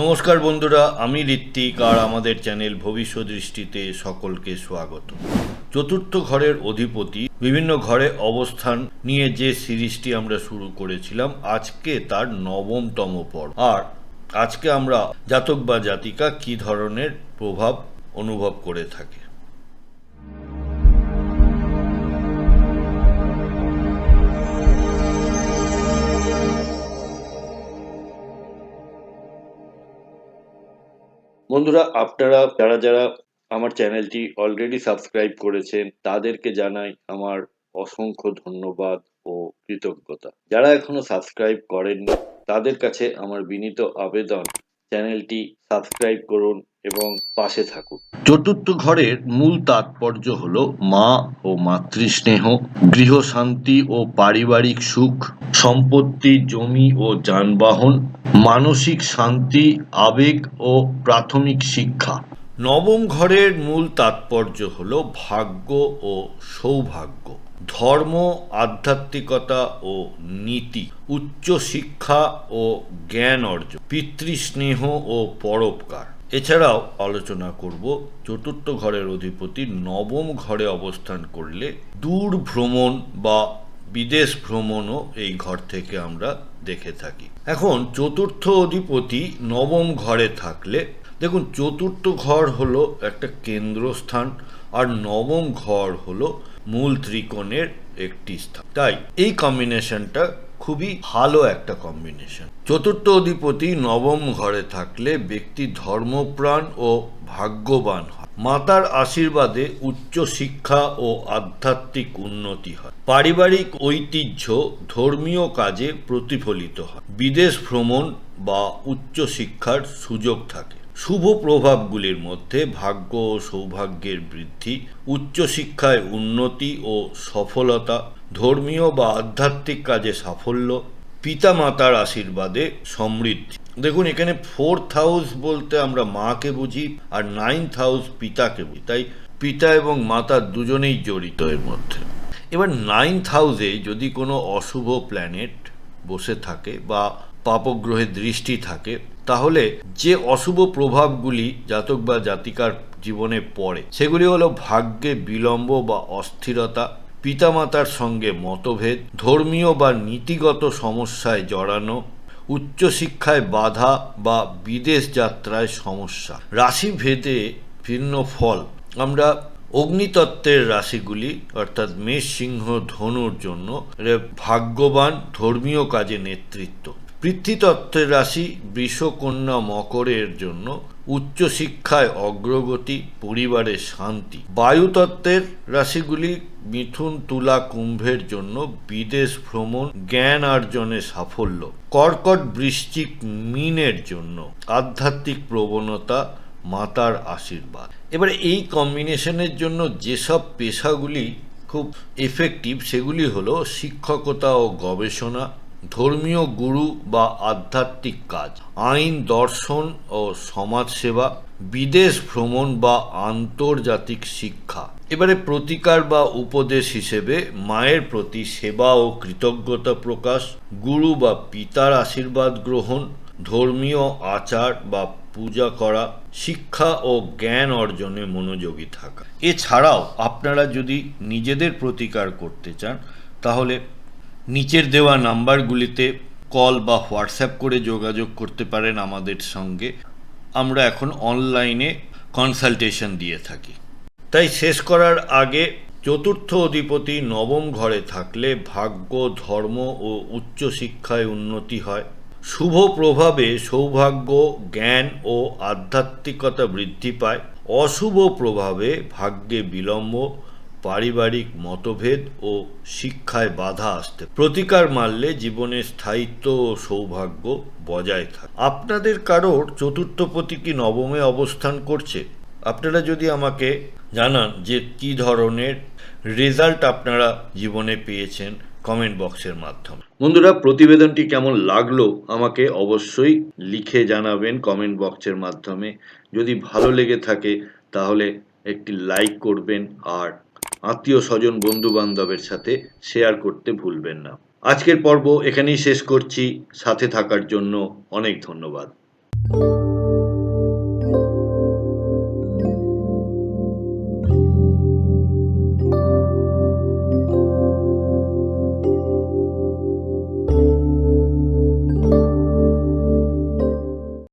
নমস্কার বন্ধুরা, আমি ঋত্বিক আর আমাদের চ্যানেল ভবিষ্যৎ দৃষ্টিতে সকলকে স্বাগত। চতুর্থ ঘরের অধিপতি বিভিন্ন ঘরে অবস্থান নিয়ে যে সিরিজটি আমরা শুরু করেছিলাম, আজকে তার নবমতম পর্ব। আর আজকে আমরা জাতক বা জাতিকা কি ধরনের প্রভাব অনুভব করে থাকে? বন্ধুরা, আপনারা, যারা যারা আমার চ্যানেলটি অলরেডি সাবস্ক্রাইব করেছেন, তাদেরকে জানাই আমার অসংখ্য ধন্যবাদ ও কৃতজ্ঞতা। যারা এখনও সাবস্ক্রাইব করেননি, তাদের কাছে আমার বিনীত আবেদন, চ্যানেলটি সাবস্ক্রাইব করুন এবং পাশে থাকুক। চতুর্থ ঘরের মূল তাৎপর্য হল মা ও মাতৃস্নেহ গৃহশান্তি ও পারিবারিক সুখ সম্পত্তি জমি ও যানবাহন মানসিক শান্তি আবেগ ও প্রাথমিক শিক্ষা। নবম ঘরের মূল তাৎপর্য হল ভাগ্য ও সৌভাগ্য ধর্ম আধ্যাত্মিকতা ও নীতি উচ্চ শিক্ষা ও জ্ঞান অর্জন পিতৃস্নেহ ও পরোপকার। এছাড়াও আলোচনা করব চতুর্থ ঘরের অধিপতি নবম ঘরে অবস্থান করলে দূর ভ্রমণ বা বিদেশ ভ্রমণও এই ঘর থেকে আমরা দেখে থাকি। এখন চতুর্থ অধিপতি নবম ঘরে থাকলে, দেখুন চতুর্থ ঘর হলো একটা কেন্দ্রস্থান আর নবম ঘর হলো মূল ত্রিকোণের একটি স্থান। তাই এই কম্বিনেশনটা খুবই ভালো একটা কম্বিনেশন চতুর্থ অধিপতি নবম ঘরে থাকলে ব্যক্তি ধর্মপ্রাণ ও ভাগ্যবান হয়। মাতার আশীর্বাদে উচ্চ শিক্ষা ও আধ্যাত্মিক উন্নতি হয়। পারিবারিক ঐতিহ্য ধর্মীয় কাজে প্রতিফলিত হয়। বিদেশ ভ্রমণ বা উচ্চ শিক্ষার সুযোগ থাকে। শুভ প্রভাবগুলির মধ্যে ভাগ্য ও সৌভাগ্যের বৃদ্ধি, উচ্চশিক্ষায় উন্নতি ও সফলতা, ধর্মীয় বা আধ্যাত্মিক কাজে সাফল্য, পিতামাতার আশীর্বাদে সমৃদ্ধি। দেখুন, এখানে ফোর্থ হাউস বলতে আমরা মাকে বুঝি আর নাইন্থ হাউস পিতাকে বুঝি। তাই পিতা এবং মাতা দুজনেই জড়িত এর মধ্যে। এবার নাইন্থ হাউসে যদি কোনো অশুভ প্ল্যানেট বসে থাকে বা পাপগ্রহের দৃষ্টি থাকে তাহলে যে অশুভ প্রভাবগুলি জাতক বা জাতিকার জীবনে পড়ে, সেগুলি হলো ভাগ্যে বিলম্ব বা অস্থিরতা, পিতামাতার সঙ্গে মতভেদ, ধর্মীয় বা নীতিগত সমস্যায় জড়ানো, উচ্চশিক্ষায় বাধা বা বিদেশ যাত্রায় সমস্যা। রাশি ভেদে ভিন্ন ফল। আমরা অগ্নিতত্ত্বের রাশিগুলি, অর্থাৎ মেষ, সিংহ, ধনুর জন্য ভাগ্যবান ধর্মীয় কাজে নেতৃত্ব। পৃথ্বীতত্ত্বের রাশি বৃষকন্যা মকরের জন্য উচ্চশিক্ষায় অগ্রগতি পরিবারের শান্তি। বায়ুতত্ত্বের রাশিগুলি মিথুন, তুলা, কুম্ভের জন্য বিদেশ ভ্রমণ, জ্ঞান অর্জনে সাফল্য। কর্কট বৃশ্চিক মিনের জন্য আধ্যাত্মিক প্রবণতা, মাতার আশীর্বাদ। এবারে এই কম্বিনেশনের জন্য যেসব পেশাগুলি খুব এফেক্টিভ সেগুলি হলো শিক্ষকতা ও গবেষণা ধর্মীয় গুরু বা আধ্যাত্মিক কাজ, আইন, দর্শন ও সমাজসেবা, বিদেশ ভ্রমণ বা আন্তর্জাতিক শিক্ষা। এবারে প্রতিকার বা উপদেশ হিসেবে মায়ের প্রতি সেবা ও কৃতজ্ঞতা প্রকাশ, গুরু বা পিতার আশীর্বাদ গ্রহণ, ধর্মীয় আচার বা পূজা করা, শিক্ষা ও জ্ঞান অর্জনে মনোযোগী থাকা। এছাড়াও আপনারা যদি নিজেদের প্রতিকার করতে চান, তাহলে নিচের দেওয়া নাম্বারগুলিতে কল বা হোয়াটসঅ্যাপ করে যোগাযোগ করতে পারেন আমাদের সঙ্গে। আমরা এখন অনলাইনে কনসালটেশন দিয়ে থাকি। তাই শেষ করার আগে চতুর্থ অধিপতি নবম ঘরে থাকলে ভাগ্য, ধর্ম ও উচ্চশিক্ষায় উন্নতি হয়। শুভ প্রভাবে সৌভাগ্য, জ্ঞান ও আধ্যাত্মিকতা বৃদ্ধি পায়। অশুভ প্রভাবে ভাগ্যে বিলম্ব পারিবারিক মতভেদ ও শিক্ষায় বাধা আসতে প্রতিকার মারলে জীবনের স্থায়িত্ব ও সৌভাগ্য বজায় থাকে। আপনাদের কারোর চতুর্থপতি কি নবমে অবস্থান করছে? আপনারা যদি আমাকে জানান যে কি ধরনের রেজাল্ট আপনারা জীবনে পেয়েছেন কমেন্ট বক্সের মাধ্যমে। বন্ধুরা, প্রতিবেদনটি কেমন লাগল আমাকে অবশ্যই লিখে জানাবেন কমেন্ট বক্সের মাধ্যমে। যদি ভালো লেগে থাকে, তাহলে একটি লাইক করবেন আর আত্মীয় স্বজন বন্ধু বান্ধবের সাথে শেয়ার করতে ভুলবেন না। আজকের পর্ব এখানেই শেষ করছি। সাথে থাকার জন্য অনেক ধন্যবাদ।